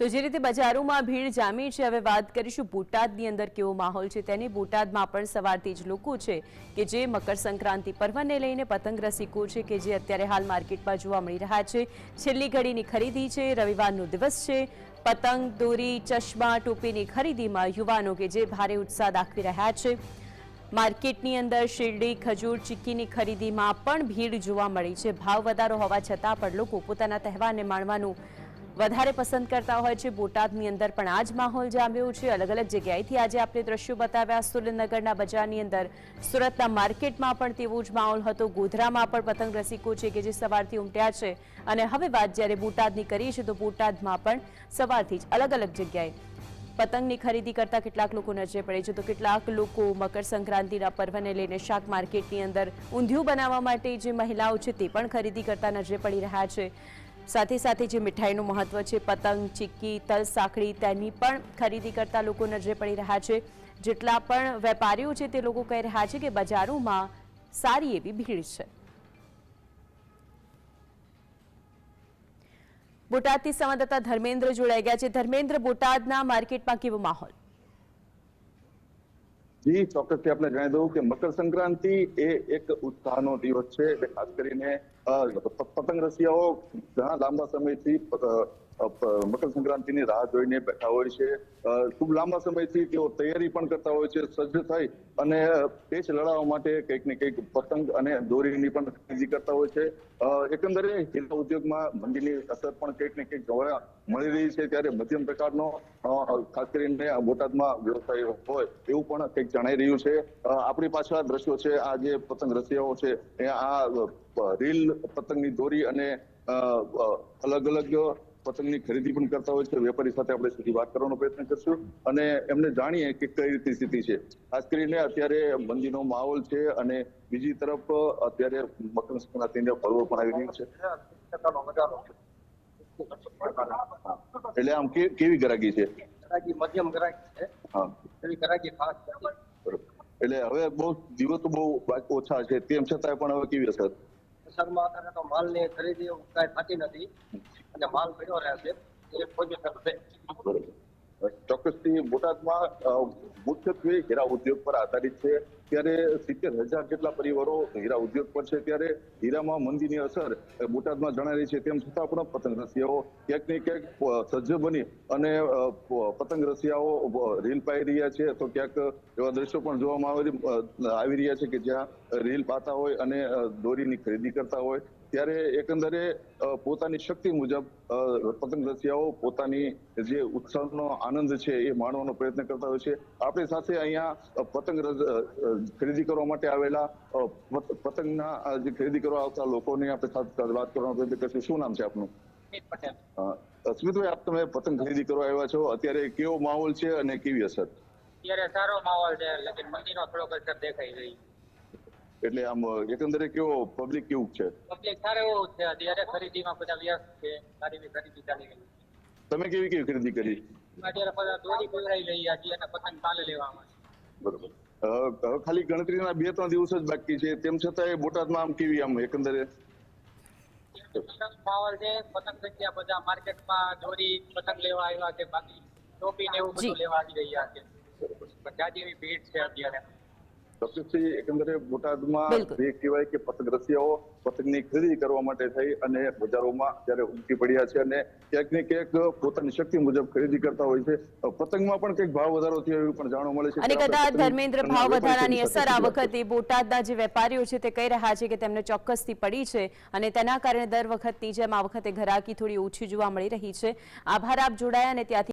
તો જે રીતે બજારોમાં ભીડ જામી છે, હવે વાત કરીશું બોટાદની અંદર કેવો માહોલ છે. તેની બોટાદમાં પણ સવારથી જ લોકો છે કે જે મકર સંક્રાંતિ પર્વને લઈને પતંગ રસિકો છે કે જે અત્યારે હાલ માર્કેટમાં જોવા મળી રહ્યા છે. છેલ્લી ઘડીની ખરીદી છે, રવિવારનો દિવસ છે. પતંગ, દોરી, ચશ્મા, ટોપીની ખરીદીમાં યુવાનો કે જે ભારે ઉત્સાહ દાખવી રહ્યા છે. માર્કેટની અંદર શેરડી, ખજૂર ચીક્કીની ખરીદીમાં પણ ભીડ જોવા મળી છે. ભાવ વધારો હોવા છતાં પણ લોકો પોતાના તહેવારને માણવાનું વધારે પસંદ કરતા હોય છે. બોટાદની અંદર પણ આ જ માહોલ જામ્યો છે. અલગ અલગ જગ્યાએથી આજે આપણે દ્રશ્યો બતાવ્યા. સુરેન્દ્રનગરના બજારની અંદર સુરતના માર્કેટમાં પણ તેવો જ માહોલ હતો. ગોધરામાં પણ પતંગ રસિકો છે કે જે સવારથી ઉમટ્યા છે. અને હવે વાત જ્યારે બોટાદની કરીએ છીએ તો બોટાદમાં પણ સવારથી જ અલગ અલગ જગ્યાએ પતંગની ખરીદી કરતા કેટલાક લોકો નજરે પડે છે. તો કેટલાક લોકો મકર સંક્રાંતિના પર્વને લઈને શાક માર્કેટની અંદર ઊંધિયું બનાવવા માટે જે મહિલાઓ છે તે પણ ખરીદી કરતા નજરે પડી રહ્યા છે. સાથે સાથે જે મીઠાઈનું મહત્વ છે, પતંગ, ચીક્કી, તલ સાંકળી તેની પણ ખરીદી કરતા લોકો નજરે પડી રહ્યા છે. જેટલા પણ વેપારીઓ છે, તે લોકો કહી રહ્યા છે કે બજારોમાં સારી એવી ભીડ છે. બોટાદથી સંવાદદાતા ધર્મેન્દ્ર જોડાઈ ગયા છે. ધર્મેન્દ્ર, બોટાદના માર્કેટમાં કેવો માહોલ? જી, ચોક્કસથી આપણે જણાવી દઉં કે મકર સંક્રાંતિ એ એક ઉત્સાહનો દિવસ છે, એટલે ખાસ કરીને પતંગ રસિયાઓ ઘણા લાંબા સમયથી મકર સંક્રાંતિની રાહ જોઈને બેઠા હોય છે. ખૂબ લાંબા સમયથી તેઓ તૈયારી પણ કરતા હોય છે, સજ્જ થઈ અને પેચ લડાવવા માટે કંઈક ને કંઈક પતંગ અને દોરીની પણ ખરીદી કરતા હોય છે. એકંદરે હીરા ઉદ્યોગમાં મંદીની અસર પણ કંઈક ને કંઈક જોવા મળી રહી છે ત્યારે મધ્યમ પ્રકારનો ખાસ કરીને બોટાદમાં વ્યવસાય હોય એવું પણ કંઈક જણાઈ રહ્યું છે. આપણી પાછળ દ્રશ્યો છે, આ જે પતંગ રસિયાઓ છે, એ આ રીલ પતંગની દોરી અને અલગ અલગ પતંગની ખરીદી પણ કરતા હોય છે. વેપારી સાથે આપણે સીધી વાત કરવાનો પ્રયત્ન કરશું અને એમને જાણીએ કે કઈ રીતે સ્થિતિ છે. ખાસ કરીને અત્યારે મંદીનો માહોલ છે અને બીજી તરફ અત્યારે મકર સંક્રાંતિનો પર્વ પણ આવી રહ્યું છે. એટલે આમ કેવી ગરાગી છે? ગરાગી મધ્યમ ગરાગી છે. હા. એવી ગરાગી ખાસ બરોબર. એટલે હવે બહુ દિવસો બહુ ઓછા છે. તેમ છતાં પણ હવે કેવી અસર? અસરમાં અત્યારે તો માલની ખરીદી કાંઈ થતી નથી અને માલ પડ્યો રહે છે એ પોઝિશન છે. ચોક્કસથી બોટાદમાં મુખ્યત્વે હીરા ઉદ્યોગ પર આધારિત છે. ત્યારે સિત્તેર હજાર જેટલા પરિવારો હીરા ઉદ્યોગ પર છે. ત્યારે હીરામાં મંદીની અસર બોટાદમાં રહી છે. તેમ છતાં પણ પતંગ રસિયાઓ ક્યાંક ને ક્યાંક સજ્જ બની અને પતંગ રસિયાઓ રીલ પાઈ રહ્યા છે. તો ક્યાંક એવા દ્રશ્યો પણ જોવામાં આવી રહ્યા છે કે જ્યાં રીલ પાતા હોય અને દોરીની ખરીદી કરતા હોય. ત્યારે એકંદરે પોતાની શક્તિ મુજબ પતંગ રસિયાઓ પોતાની જે ઉત્સવનો આનંદ છે એ માણવાનો પ્રયત્ન કરતા હોય છે. આપણી સાથે અહીંયા પતંગ ખરીદી કરવા માટે આવેલા પતંગના જે ખરીદી કરવા આવતા લોકોની આપણે સાથે વાત કરવાનો પ્રયત્ન કરશું. શું નામ છે આપનું? સ્મિતભાઈ આપ તમે પતંગ ખરીદી કરવા આવ્યા છો. અત્યારે કેવો માહોલ છે અને કેવી અસર? અત્યારે સારો માહોલ છે. લેકિન મંદીનો થોડોક અસર દેખાઈ રહી એટલે આમ એકંદરે કેવો પબ્લિક કેવું છે? પબ્લિક સારો એવો છે. અત્યારે ખરીદીમાં બધા વ્યસ્ત છે. સારી ખરીદી ચાલી રહી છે. તમે કેવી કેવી ખરીદી કરી? અત્યારે બધા દોરી પકડાઈ રહી છે અને પતંગ પાલે લેવામાં બરોબર. હવે ખાલી ગણતરીના બે ત્રણ દિવસ જ બાકી છે. તેમ છતાંય બોટાદમાં આમ કેવી આમ એકંદરે? પતંગ પાવર છે. પતંગ સંખ્યા બધા માર્કેટમાં દોરી પતંગ લેવા આવ્યા છે. બાકી ટોપી ને એવું બધું લેવા આવી રહ્યા છે. બધા જેવી ભીડ છે અત્યારે. ચોક્કસથી એકંદરે બોટાદમાં. જે કહેવાય કે પતંગ પતંગની ખરીદી કરવા માટે થઈ અને બજારોમાં અત્યારે ઉમટી પડ્યા છે અને ક્યાંક ને ક્યાંક પોતાની શક્તિ મુજબ ખરીદી કરતા હોય છે પતંગમાં પણ કંઈક ભાવ વધારો થયો એવું પણ જાણવા મળે છે. અને કદાચ ધર્મેન્દ્ર ભાવ વધારાની અસર આ વખતે બોટાદના જે વેપારીઓ છે તે કહી રહ્યા છે કે તેમને ચોક્કસથી પડી છે અને તેના કારણે દર વખતની જેમ આ વખતે ઘરાકી થોડી ઓછી જોવા મળી રહી છે. આભાર આપ જોડાયા અને ત્યાંથી